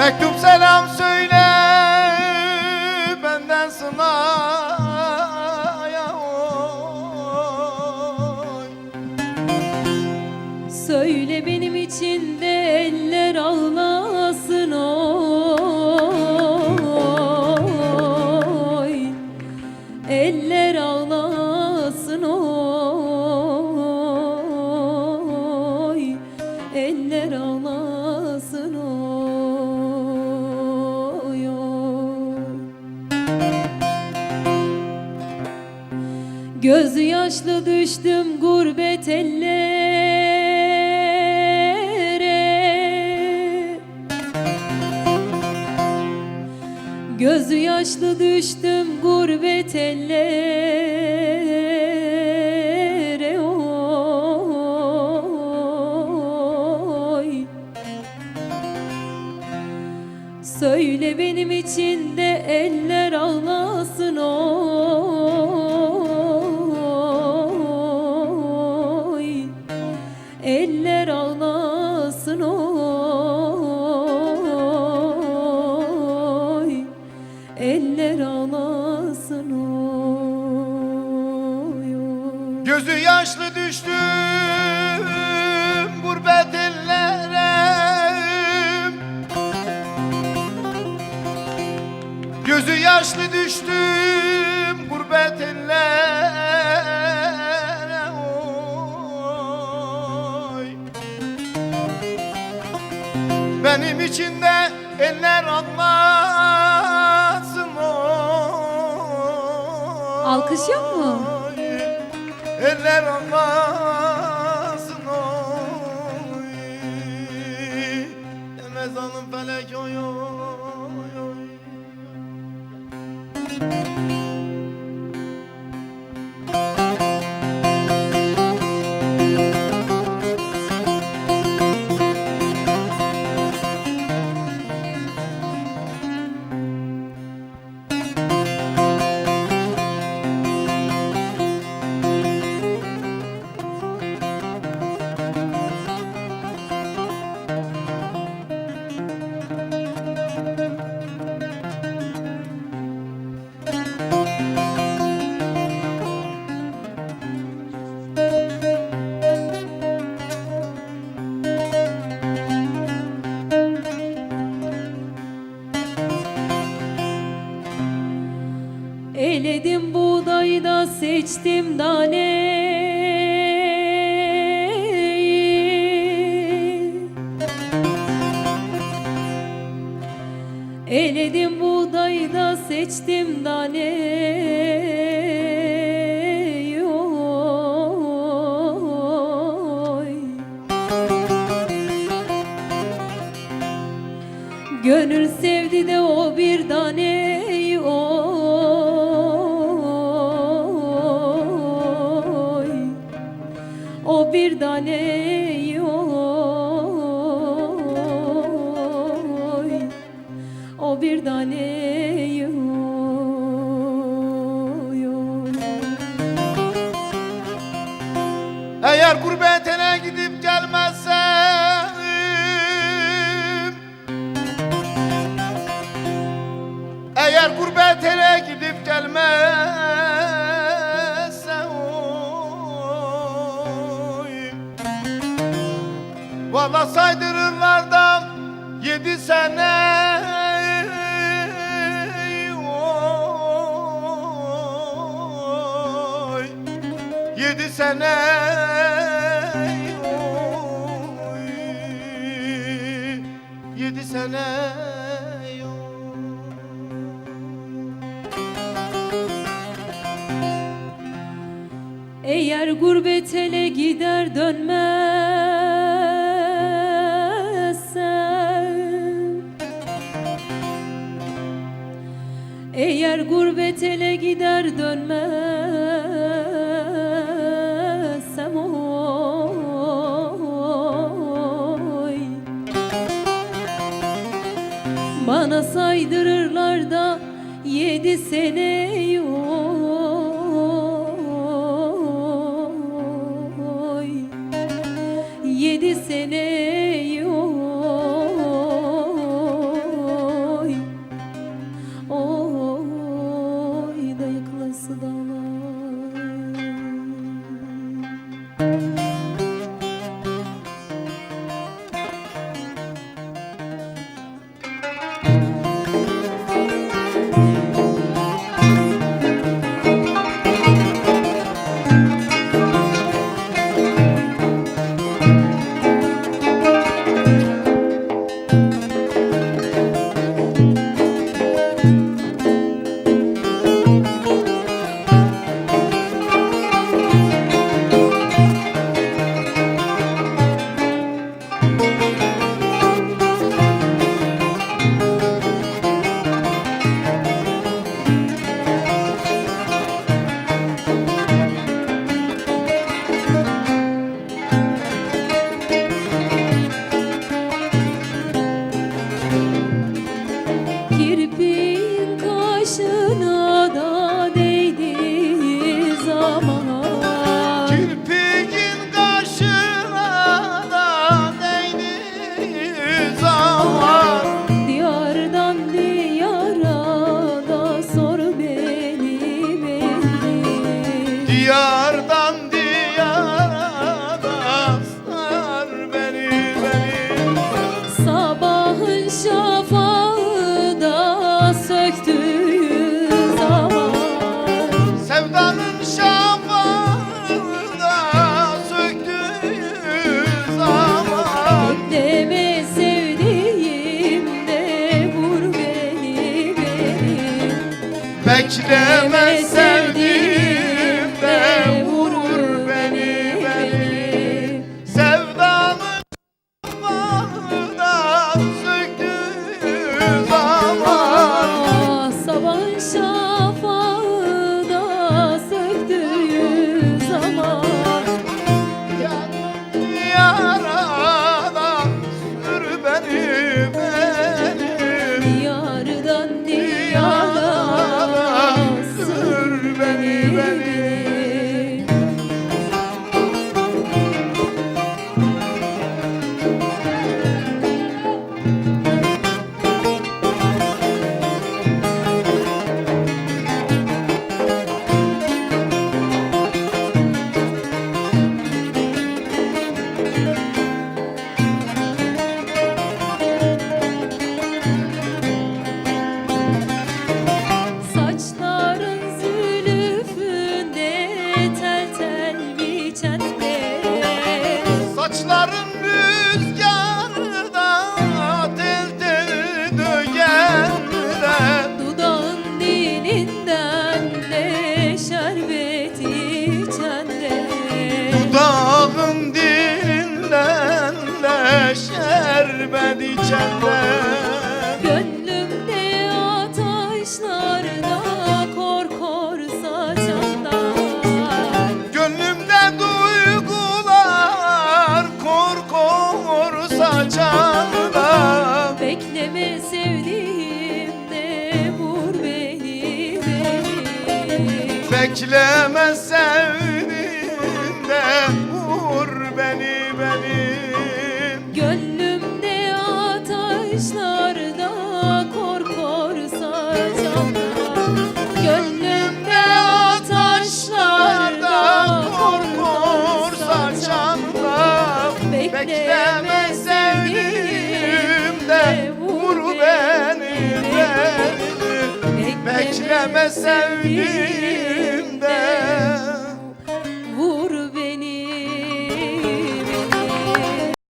Mektup selam söyle benden sınaya oy. Söyle benim için de eller ağlasın oy. Eller ağlasın oy. Eller ağlasın oy, Gözü yaşlı düştüm gurbet ellere. Gözü yaşlı düştüm gurbet ellere. Oy. Söyle benim için de eller Gözü yaşlı düştüm gurbet ellere. Gözü yaşlı düştüm gurbet ellere. Oy. Benim için de eller anlasın Alkış yok mu? Eller anlasın Eledim buğdayı da seçtim daneyi Eledim buğdayı da seçtim daneyi oy. Gönül sevdi de o bir bir taneyi oy O bir taneyi Da yedi sene. Oy. Yedi sene. Oy. Yedi sene. Eğer gurbet ele gider dönmezsen Eğer gurbet ele gider dönmezsem oy. Bana saydırırlar da yedi sene oy Bekleme sevdiğinde vur beni beni. Gönlümde ateşlerde kor kor saçan Gönlümde ateşlerde kor kor saçan Bekleme sevdiğinde vur beni beni. Bekleme sevdiğinde